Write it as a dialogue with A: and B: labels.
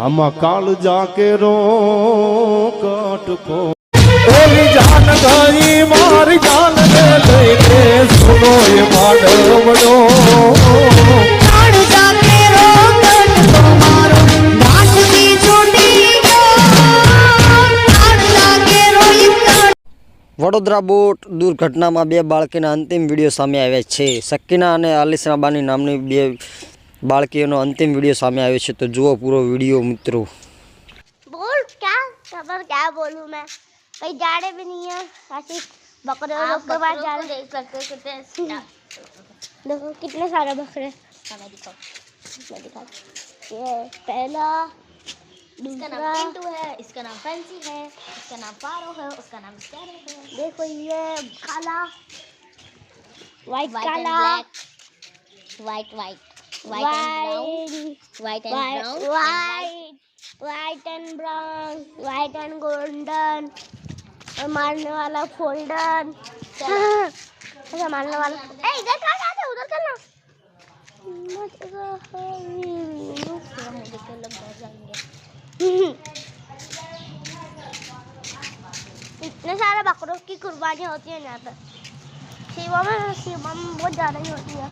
A: આમાં કાળ જાકે રો કાટકો ઓલી જાન ગઈ મારી જાન ને લઈને સુનો એ માડવડો કાળ
B: વડોદરા બોટ દુર્ઘટનામાં બે બાળકીના અંતિમ વિડીયો સામે આવ્યા છે સકીના અને રાબાની નામની બે बाल्कीयो नो अंतिम वीडियो सामने आयो छे तो જુઓ પૂરો વિડિયો મિત્રો
C: બોલ ક્યા खबर ક્યા બોલું મે ભઈ જાડે ભી નહીયા આસી બકરો લોક કે બાદ જા
D: દે સકતે કે ટેસ્ટ
C: લોક કેટલા સારા બકરે
D: બતા દેખો બતા
C: દેખો યે પેલો દુસરા
D: ઇન્ટુ હે ઇસકા નામ ફેન્સી હે ઇસકા નામ פארો હે uska naam
C: dekho ye kala white kala
D: white white white, white and brown, white
C: and white, brown, white, white and brown, white and golden, मारने वाला फोल्डन अच्छा मारने वाला ए इधर कहाँ जाते उधर चलना इतने सारे बकरों की कुर्बानी होती है यहाँ पर शिवम शिवम बहुत ज़्यादा ही होती है